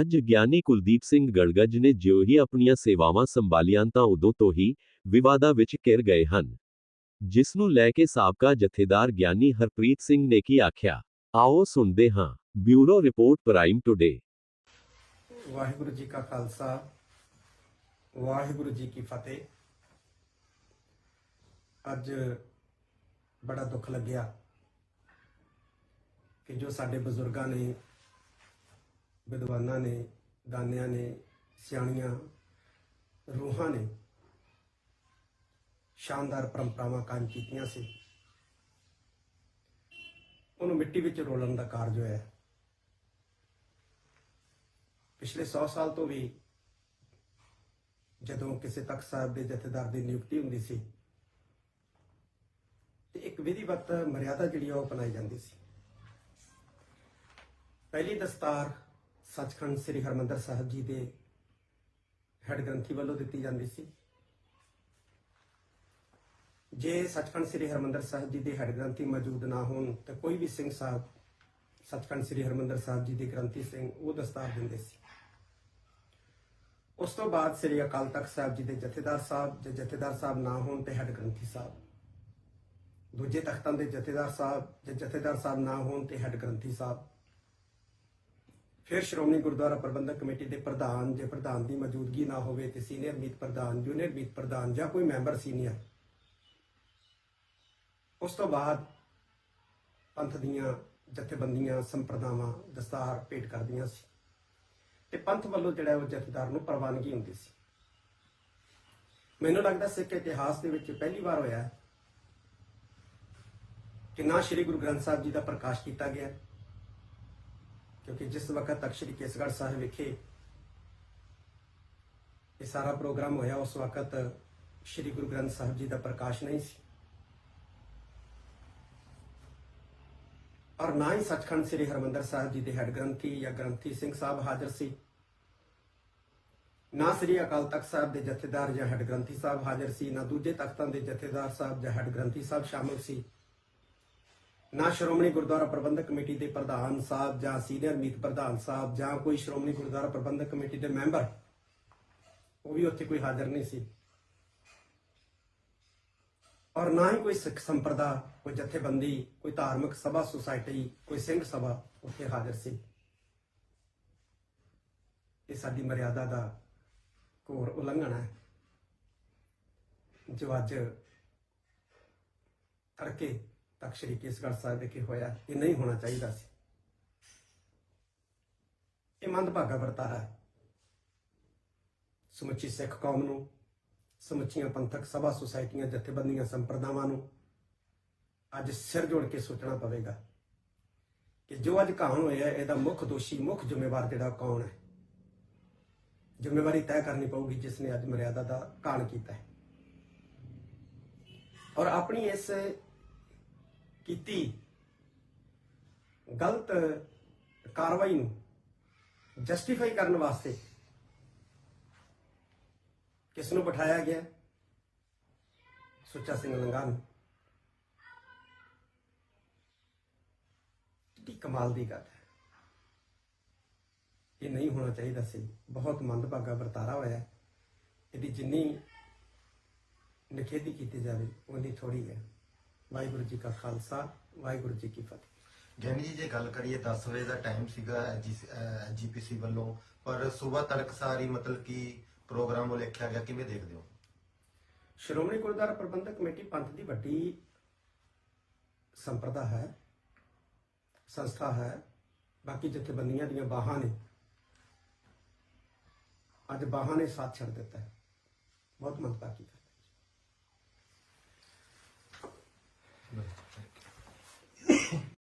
ਅੱਜ ਗਿਆਨੀ ਕੁਲਦੀਪ ਸਿੰਘ ਗੜਗੱਜ ਨੇ ਜਿਉਂ ਹੀ ਆਪਣੀਆਂ ਸੇਵਾਵਾਂ ਸੰਭਾਲੀਆਂ ਤਾਂ ਉਦੋਂ ਤੋਂ ਹੀ ਵਿਵਾਦਾਂ ਵਿੱਚ ਘਿਰ ਗਏ ਹਨ। ਜਿਸ ਨੂੰ ਲੈ ਕੇ ਸਾਬਕਾ ਜਥੇਦਾਰ ਗਿਆਨੀ ਹਰਪ੍ਰੀਤ ਸਿੰਘ ਨੇ ਕੀ ਆਖਿਆ? ਆਓ ਸੁਣਦੇ ਹਾਂ। Bureau report Prime Today. Waheguru ji ਕਾ ਖਾਲਸਾ, ਵਾਹਿਗੁਰੂ ਜੀ ਕੀ ਫਤਿਹ। ਅੱਜ ਬੜਾ ਦੁੱਖ ਲੱਗਿਆ ਕਿ ਜੋ ਸਾਡੇ ਬਜ਼ੁਰਗਾਂ ਨੇ ਵਿਦਵਾਨਾਂ ਨੇ, ਦਾਨਿਆਂ ਨੇ, ਸਿਆਣੀਆਂ, ਰੂਹਾਂ ਨੇ ਸ਼ਾਨਦਾਰ ਪਰੰਪਰਾਵਾਂ ਕਾਇਮ ਕੀਤੀਆਂ ਸੀ। ਉਹਨੂੰ ਮਿੱਟੀ ਵਿੱਚ ਰੋਲਣ ਦਾ ਕਾਰਜ ਹੋਇਆ। ਪਿਛਲੇ 100 ਸਾਲ ਤੋਂ ਵੀ ਜਦੋਂ ਕਿਸੇ ਤਖਤ ਸਾਹਿਬ ਦੇ ਜਥੇਦਾਰ ਦੀ ਨਿਯੁਕਤੀ ਹੁੰਦੀ ਸੀ, ਤੇ ਇੱਕ ਵਿਧੀਵਤ ਮਰਿਆਦਾ ਜਿਹੜੀ ਆ ਉਹ ਅਪਣਾਈ ਜਾਂਦੀ ਸੀ। ਪਹਿਲੀ ਦਸਤਾਰ ਸੱਚਖੰਡ ਸ੍ਰੀ ਹਰਮੰਦਰ ਸਾਹਿਬ ਜੀ ਦੇ ਹੈਡ ਗ੍ਰੰਥੀ ਵੱਲੋਂ ਦਿੱਤੀ ਜਾਂਦੀ ਸੀ। ਜੇ ਸੱਚਖੰਡ ਸ੍ਰੀ ਹਰਮੰਦਰ ਸਾਹਿਬ ਜੀ ਦੇ ਹੈਡ ਗ੍ਰੰਥੀ ਮੌਜੂਦ ਨਾ ਹੋਣ, ਤਾਂ ਕੋਈ ਵੀ ਸਿੰਘ ਸਾਹਿਬ ਸੱਚਖੰਡ ਸ੍ਰੀ ਹਰਮੰਦਰ ਸਾਹਿਬ ਜੀ ਦੇ ਗ੍ਰੰਥੀ ਸਿੰਘ ਉਹ ਦਸਤਾਰ ਦਿੰਦੇ ਸੀ। ਉਸ ਤੋਂ ਬਾਅਦ ਸ੍ਰੀ ਅਕਾਲ ਤਖਤ ਸਾਹਿਬ ਜੀ ਦੇ ਜਥੇਦਾਰ ਸਾਹਿਬ, ਜੇ ਜਥੇਦਾਰ ਸਾਹਿਬ ਨਾ ਹੋਣ ਤੇ ਹੈਡ ਗ੍ਰੰਥੀ ਸਾਹਿਬ। ਦੂਜੇ ਤਖਤਾਂ ਦੇ ਜਥੇਦਾਰ ਸਾਹਿਬ, ਜੇ ਜਥੇਦਾਰ ਸਾਹਿਬ ਨਾ ਹੋਣ ਤੇ ਹੈਡ ਗ੍ਰੰਥੀ ਸਾਹਿਬ। ਫਿਰ ਸ਼੍ਰੋਮਣੀ ਗੁਰਦੁਆਰਾ ਪ੍ਰਬੰਧਕ ਕਮੇਟੀ ਦੇ ਪ੍ਰਧਾਨ, ਜੇ ਪ੍ਰਧਾਨ ਦੀ ਮੌਜੂਦਗੀ ਨਾ ਹੋਵੇ ਤੇ ਸੀਨੀਅਰ ਮੀਤ ਪ੍ਰਧਾਨ ਜੂਨੀਅਰ ਮੀਤ ਪ੍ਰਧਾਨ ਜਾਂ ਕੋਈ ਮੈਂਬਰ ਸੀਨੀਅਰ ਉਸ ਤੋਂ ਬਾਅਦ ਪੰਥ ਦੀਆਂ ਜਥੇਬੰਦੀਆਂ, ਸੰਪਰਦਾਵਾਂ, ਦਸਤਾਰ ਭੇਟ ਕਰਦੀਆਂ ਸੀ। ਤੇ ਪੰਥ ਵੱਲੋਂ ਜਿਹੜਾ ਉਹ ਜਥੇਦਾਰ ਨੂੰ ਪ੍ਰਵਾਨਗੀ ਹੁੰਦੀ ਸੀ। ਮੈਨੂੰ ਲੱਗਦਾ ਸਿੱਖ ਇਤਿਹਾਸ ਦੇ ਵਿੱਚ ਪਹਿਲੀ ਵਾਰ ਹੋਇਆ ਕਿ ਨਾ ਸ੍ਰੀ ਗੁਰੂ ਗ੍ਰੰਥ ਸਾਹਿਬ ਜੀ ਦਾ ਪ੍ਰਕਾਸ਼ ਕੀਤਾ ਗਿਆ ਕਿਉਂਕਿ ਜਿਸ ਵਕਤ ਤੱਕ ਸ੍ਰੀ ਕੇਸਗੜ੍ਹ ਸਾਹਿਬ ਵਿਖੇ ਇਹ ਸਾਰਾ ਪ੍ਰੋਗਰਾਮ ਹੋਇਆ, ਉਸ ਵਕਤ ਸ੍ਰੀ ਗੁਰੂ ਗ੍ਰੰਥ ਸਾਹਿਬ ਜੀ ਦਾ ਪ੍ਰਕਾਸ਼ ਨਹੀਂ ਸੀ। ਔਰ ਨਾ ਹੀ ਸੱਚਖੰਡ ਸ੍ਰੀ ਹਰਮੰਦਰ ਸਾਹਿਬ ਜੀ ਦੇ ਹੈਡ ਗ੍ਰੰਥੀ ਜਾਂ ਗ੍ਰੰਥੀ ਸਿੰਘ ਸਾਹਿਬ ਹਾਜ਼ਰ ਸੀ, ਨਾ ਸ੍ਰੀ ਅਕਾਲ ਤਖਤ ਸਾਹਿਬ ਦੇ ਜਥੇਦਾਰ ਜਾਂ ਹੈੱਡ ਗ੍ਰੰਥੀ ਸਾਹਿਬ ਹਾਜ਼ਰ ਸੀ, ਨਾ ਦੂਜੇ ਤਖਤਾਂ ਦੇ ਜਥੇਦਾਰ ਸਾਹਿਬ ਜਾਂ ਹੈੱਡ ਗ੍ਰੰਥੀ ਸਾਹਿਬ ਸ਼ਾਮਲ ਸੀ। ਨਾ ਸ਼੍ਰੋਮਣੀ ਗੁਰਦੁਆਰਾ ਪ੍ਰਬੰਧਕ ਕਮੇਟੀ ਦੇ ਪ੍ਰਧਾਨ ਸਾਹਿਬ ਜਾਂ ਸੀਨੀਅਰ ਮੀਤ ਪ੍ਰਧਾਨ ਸਾਹਿਬ ਜਾਂ ਕੋਈ ਸ਼੍ਰੋਮਣੀ ਗੁਰਦੁਆਰਾ ਪ੍ਰਬੰਧਕ ਕਮੇਟੀ ਦੇ ਮੈਂਬਰ, ਉਹ ਵੀ ਉੱਥੇ ਕੋਈ ਹਾਜ਼ਰ ਨਹੀਂ ਸੀ। ਔਰ ਨਾ ਹੀ ਕੋਈ ਸਿੱਖ ਸੰਪਰਦਾ, ਕੋਈ ਜਥੇਬੰਦੀ, ਕੋਈ ਧਾਰਮਿਕ ਸਭਾ, ਸੁਸਾਇਟੀ, ਕੋਈ ਸਿੰਘ ਸਭਾ ਉੱਥੇ ਹਾਜ਼ਰ ਸੀ। ਇਹ ਸਾਡੀ ਮਰਿਆਦਾ ਦਾ ਘੋਰ ਉਲੰਘਣਾ ਹੈ। ਜੋ ਅੱਜ ਤੜਕੇ ਤੱਕ ਸ਼੍ਰੀ ਕੇਸਗੜ੍ਹ ਸਾਹਿਬ ਵਿਖੇ ਹੋਇਆ, ਇਹ ਨਹੀਂ ਹੋਣਾ ਚਾਹੀਦਾ ਸੀ। ਇਹ ਮੰਦਭਾਗਾ ਵਰਤਾਰਾ ਹੈ। ਸਮੁੱਚੀ ਸਿੱਖ ਕੌਮ ਨੂੰ, ਸਮੁੱਚੀਆਂ ਪੰਥਕ ਸਭਾ ਸੁਸਾਇਟੀਆਂ, ਜਥੇਬੰਦੀਆਂ, ਸੰਪਰਦਾਵਾਂ ਨੂੰ ਅੱਜ ਸਿਰ ਜੋੜ ਕੇ ਸੋਚਣਾ ਪਵੇਗਾ ਕਿ ਜੋ ਅੱਜ ਕਾਹਨ ਹੋਇਆ ਇਹਦਾ ਮੁੱਖ ਦੋਸ਼ੀ, ਮੁੱਖ ਜ਼ਿੰਮੇਵਾਰ ਜਿਹੜਾ ਕੌਣ ਹੈ? ਜ਼ਿੰਮੇਵਾਰੀ ਤੈਅ ਕਰਨੀ ਪਊਗੀ ਜਿਸ ਨੇ ਅੱਜ ਮਰਿਆਦਾ ਦਾ ਕਾਣ ਕੀਤਾ ਹੈ। ਔਰ ਆਪਣੀ ਇਸ ਕੀਤੀ। ਗਲਤ ਕਾਰਵਾਈ ਨੂੰ ਜਸਟੀਫਾਈ ਕਰਨ ਵਾਸਤੇ ਕਿਸ ਨੂੰ ਬਿਠਾਇਆ ਗਿਆ? ਸੁੱਚਾ ਸਿੰਘ ਲੰਗਾ ਨੂੰ। ਕੀ ਕਮਾਲ ਦੀ ਗੱਲ ਹੈ। ਇਹ ਨਹੀਂ ਹੋਣਾ ਚਾਹੀਦਾ ਸੀ। ਬਹੁਤ ਮੰਦਭਾਗਾ ਵਰਤਾਰਾ ਹੋਇਆ। ਇਹਦੀ ਜਿੰਨੀ ਨਿਖੇਧੀ ਕੀਤੀ ਜਾਵੇ ਉਨੀ ਥੋੜੀ ਹੈ। ਵਾਹਿਗੁਰੂ ਜੀ ਕਾ ਖਾਲਸਾ ਵਾਹਿਗੁਰੂ ਜੀ ਕੀ ਫਤਿਹ। ਗਿਆਨੀ ਜੀ ਜੇ ਗੱਲ ਕਰੀਏ 10 ਵਜੇ ਦਾ ਟਾਈਮ ਸੀਗਾ ਜੀਪੀਸੀ ਵੱਲੋਂ ਪਰ ਸਵੇਰ ਤੜਕਸਾਰ ਹੀ ਮਤਲਬ ਕਿ ਪ੍ਰੋਗਰਾਮ ਉਹ ਲਿਖਿਆ ਗਿਆ ਕਿਵੇਂ ਦੇਖਦੇ ਹੋ? ਸ਼੍ਰੋਮਣੀ ਗੁਰਦੁਆਰਾ ਪ੍ਰਬੰਧਕ ਕਮੇਟੀ ਪੰਥ ਦੀ ਵੱਡੀ ਸੰਪਰਦਾ ਹੈ ਸੰਸਥਾ ਹੈ ਬਾਕੀ ਜਥੇਬੰਦੀਆਂ ਦੀਆਂ ਬਾਹਾਂ ਨੇ। ਅੱਜ ਬਾਹਾਂ ਨੇ ਸਾਥ ਛੱਡ ਦਿੱਤਾ ਹੈ। ਬਹੁਤ ਮੰਦਭਾਗੀ ਗੱਲ Evet.